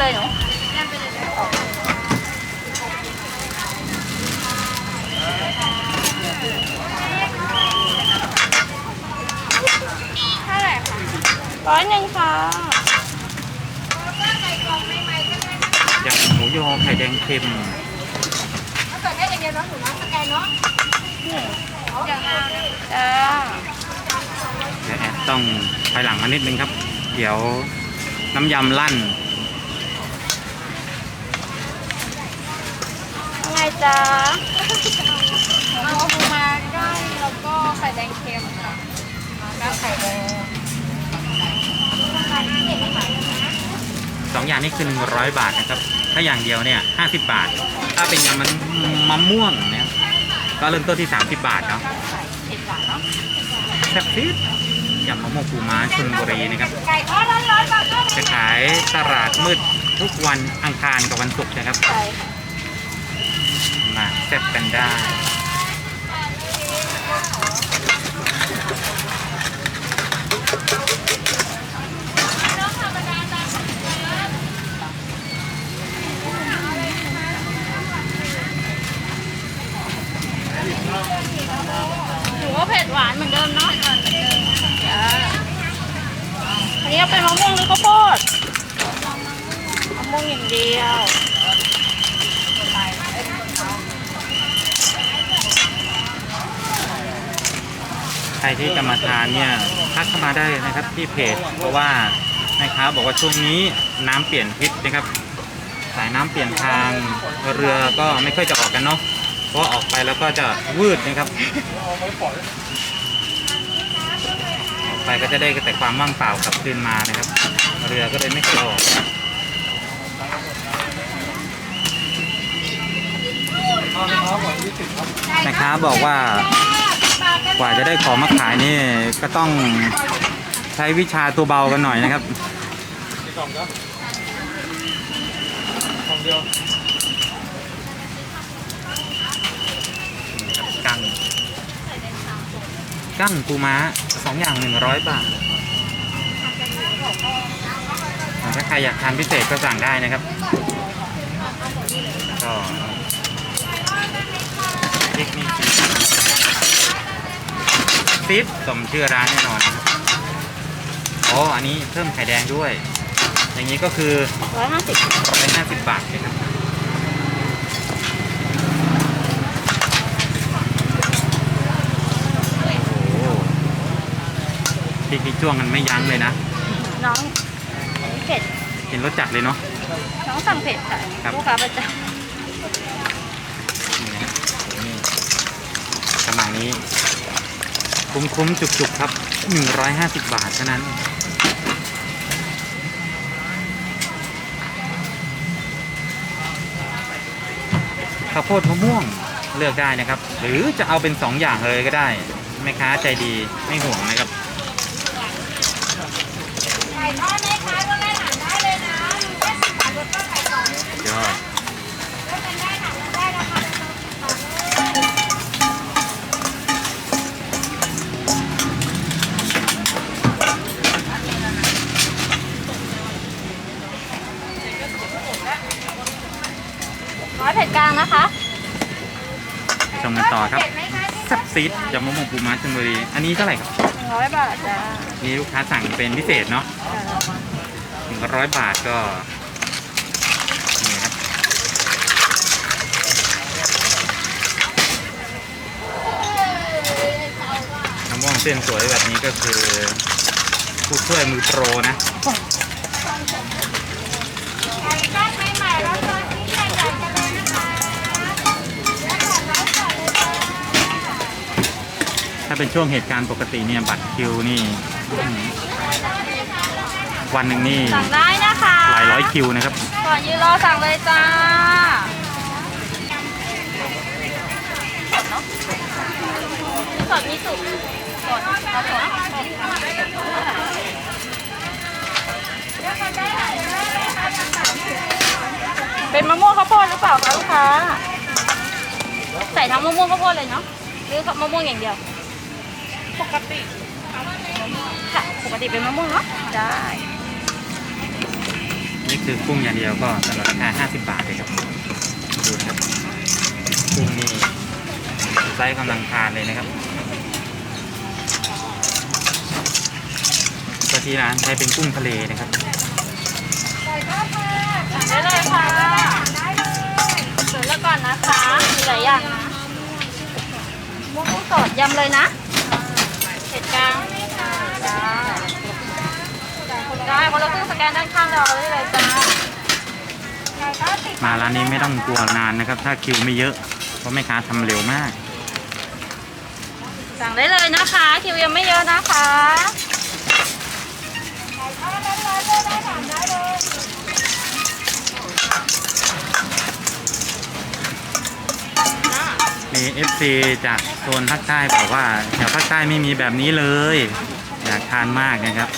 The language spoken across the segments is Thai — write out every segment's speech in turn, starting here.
เลยหนท่าไหร่คะร้อยหนึ่งค่ะยาำหมูยอไข่แดงเค็มถ้าเกิดได้อย่างเดียวเนาะหนูนะสแกนเนาะอย่ามาจ้าเดี๋ยวแอดต้องไปหลังมานิดนึงครับ เดี๋ยวน้ำยำลั่น จ้าเอาปูมาได้แล้วก็ไข่แดงเค็มค่ะแล้วไข่แดงสองอย่างนี้คือ 100 บาทนะครับ ถ้าอย่างเดียวเนี่ย50 บาท ถ้าเป็นยำมันมะม่วงเนี่ยก็เริ่มต้นที่ 30 บาทเนาะสิบบาทเนาะแซ่บซีดยำมะม่วงปูม้าชลบุรีนะครับไก่ทอดร้อนๆจะขายตลาดมืดทุกวันอังคารกับวันศุกร์นะครับ ซ่บกันได้ หนูว่าเผ็ดหวานเหมือนเดิมเนาะจ้าอันนี้เอาเป็นมะม่วงหรือข้าวโพดมะม่วงอย่างเดียว ใครที่จะมาทานเนี่ยทักเข้ามาได้นะครับที่เพจเพราะว่าแม่ค้าบอกว่าช่วงนี้น้ำเปลี่ยนทิศนะครับ สายน้ำเปลี่ยนทางเรือก็ไม่ค่อยจะออกกันเนาะเพราะออกไปแล้วก็จะวืดนะครับออกไปก็จะได้แต่ความว่างเปล่ากลับคืนมานะครับ เรือก็เลยไม่ค่อยออกแม่ค้าบอกว่า กว่าจะได้ของมาขายนี่ก็ต้องใช้วิชาตัวเบากันหน่อยนะครับกั้งกั้งปูม้าสองอย่างหนึ่งร้อยบาทถ้าใครอยากทานพิเศษก็สั่งได้นะครับแล้วก็ ซิปสมชื่อร้านแน่นอนนะครับอ๋ออันนี้เพิ่มไข่แดงด้วย อย่างนี้ก็คือร้อยห้าสิบร้อยห้าสิบบาทเลยครับโอ้โหพริกนี่จ้วงกันไม่ยั้งเลยนะ น้องเผ็ดเห็นรสจัดเลยเนาะ น้องสั่งเผ็ดค่ะครับ ลูกค้าประจนี่นะนี่กระมังนี้ คุ้มๆจุกๆ ครับ 150 บาทเท่านั้นข้าวโพดมะม่วงเลือกได้นะครับ หรือจะเอาเป็น 2 อย่างเลยก็ได้ แม่ค้าใจดีไม่ห่วงนะครับไก่ทอดไหมคะก็ได้หนังได้เลยนะแค่สิบบาทลดก็ไก่สองยอด กลางนะคะ ชมกันต่อครับเผ็ดไหมคะแซ่บซีดยำมะม่วงปูม้าชลบุรี อันนี้เท่าไหร่ครับหนึ่งร้อยบาทจ้านี่ลูกค้าสั่งเป็นพิเศษเนาะหนึ่งร้อยบาทก็นี่ครับน้ำม่วงเส้นสวยแบบนี้ก็คือผู้ช่วยมือโปรนะ ถ้าเป็นช่วงเหตุการณ์ปกติเนี่ยบัตรคิวนี่อื้อหือวันหนึ่งนี่สั่งได้นะคะหลายร้อยคิวนะครับก่อนยืนรอสั่งเลยจ้าสดมีสุกสดเอาสดเป็นมะม่วงข้าวโพดหรือเปล่าคะลูกค้า ใส่ทั้งมะม่วงข้าวโพดเลยเนาะหรือมะม่วงอย่างเดียว ปกติค่ะปกติเป็นมะม่วงเนาะได้นี่คือกุ้งอย่างเดียวก็สำหรับราคา 50 บาทเลยครับดูนะครับกุ้งนี่ไซส์กำลังทานเลยนะครับก็ที่ร้านใช้เป็นกุ้งทะเลนะครับได้เลยค่ะเดี๋ยวแล้วก่อนนะคะมีหลายอย่างนะมุ้งสดยำเลยนะ เผ็ดกลางจ้าได้คนละครึ่งสแกนด้านข้างเราได้เลยจ้ามาร้านนี้ไม่ต้องกลัวนานนะครับ ถ้าคิวไม่เยอะเพราะแม่ค้าทำเร็วมาก สั่งได้เลยนะคะ คิวยังไม่เยอะนะคะ มี FC จากโซนภาคใต้บอกว่าแถวภาคใต้ไม่มีแบบนี้เลย อยากทานมากนะครับ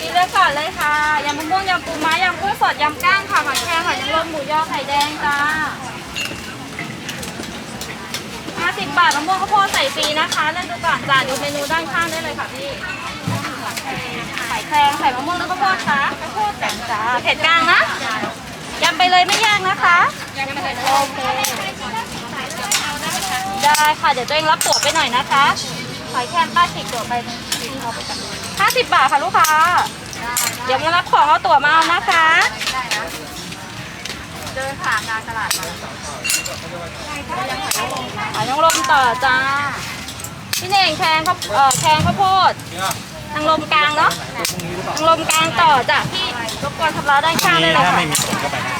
อีเลือกก่อนเลยค่ะยำมะม่วงยำปูม้ายำกุ้งสดยำก้างค่ะหอยแครงหอยนางรมหมูยอไข่แดงจ้า50บาทมะม่วงข้าวโพดใส่ฟรีนะคะเลือกดูก่อนจ้าดูเมนูด้านข้างได้เลยค่ะพี่ไข่แครงไข่มะม่วงแล้วข้าวโพดค่ะข้าวโพดแต่งจ้าเผ็ดกลางนะยำไป เลยไม่ยากนะคะโอเคได้ค่ะเดี๋ยวตัวเองรับตั๋วไปหน่อยนะคะหอยแครงป้าฉีกตั๋วไปหนึ่งเอาไปก่อน50บาทค่ะลูกค้าเดี๋ยวมารับของเอาตั๋วมาเอานะคะเดินผ่านการตลาดมาขายนางรมต่อจ้าพี่เน่งแทงข้าวเอ่อแทงข้าวโพดนางรมกลางเนาะนางรมกลางต่อจ้ะพี่รบกวนทำร้านด้านข้างได้นี่เลย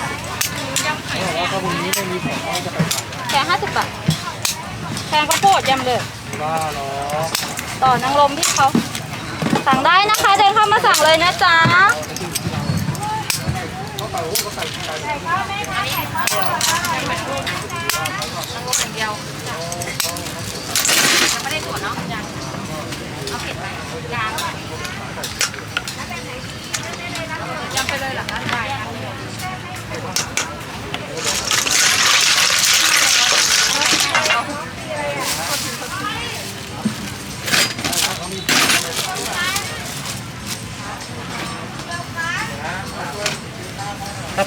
ถ้าค่ะไม่มีผมก็ไปได้แทงห้าสิบบาทแทงข้าวโพดยำเลยต่อนางรมพี่เขาสั่งได้นะคะ เดินเข้ามาสั่งเลยนะจ๊ะยำไปเลยเหรอคะได้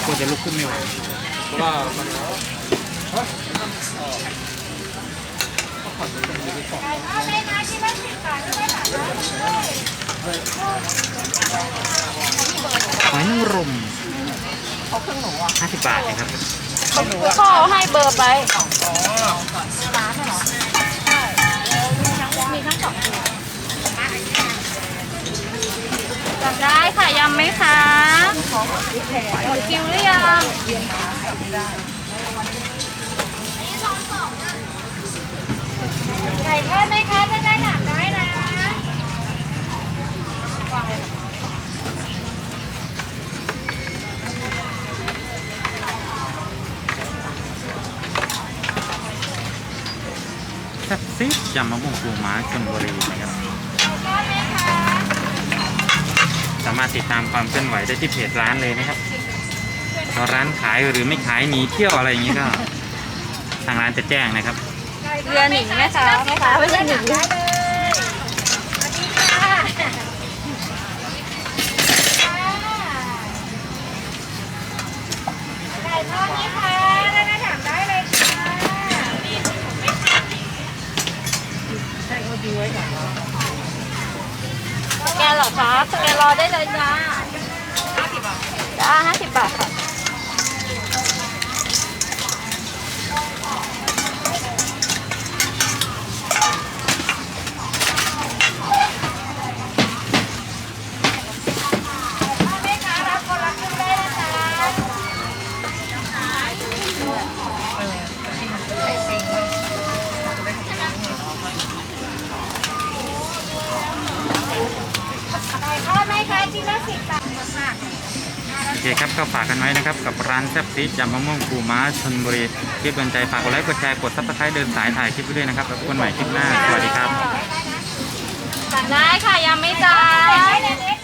เช้ากลัวจะลุกขึ้นไม่ไหวเพราะว่ามันหอยนางรมห้าสิบบาทนะครับพ่อให้เบอร์ไปมีทั้งสองตัว สั่งได้ค่ะยำไหมคะหมดคิวหรือยังไก่ทอดไหมคะถ้าได้ถามได้นะแซ่บซีดยำมะม่วงปูม้าชลบุรีนะครับ สามารถติดตามความเคลื่อนไหวได้ที่เพจร้านเลยนะครับพอร้านขายหรือไม่ขายหนีเที่ยวอะไรอย่างนี้ก็ ทางร้านจะแจ้งนะครับ เรือหนิงไหมคะไหมคะไม่ใช่หนิง ไก่ทอดนี่ค่ะได้ถามได้เลยค่ะ สแกนเหรอคะสแกนรอได้เลยจ้าจ้าห้าสิบบาท โอเคครับก็ฝากกันไว้นะครับ กับร้านแซ่บซียำมะม่วงปูม้าชนบุรีคลิปโดนใจฝากกดไลค์กดแชร์กดซับสไครต์เดินสายถ่ายคลิปไปด้วยนะครับแล้วพบกันใหม่คลิปหน้าสวัสดีครับ สั่งได้ค่ะยังไม่จ่าย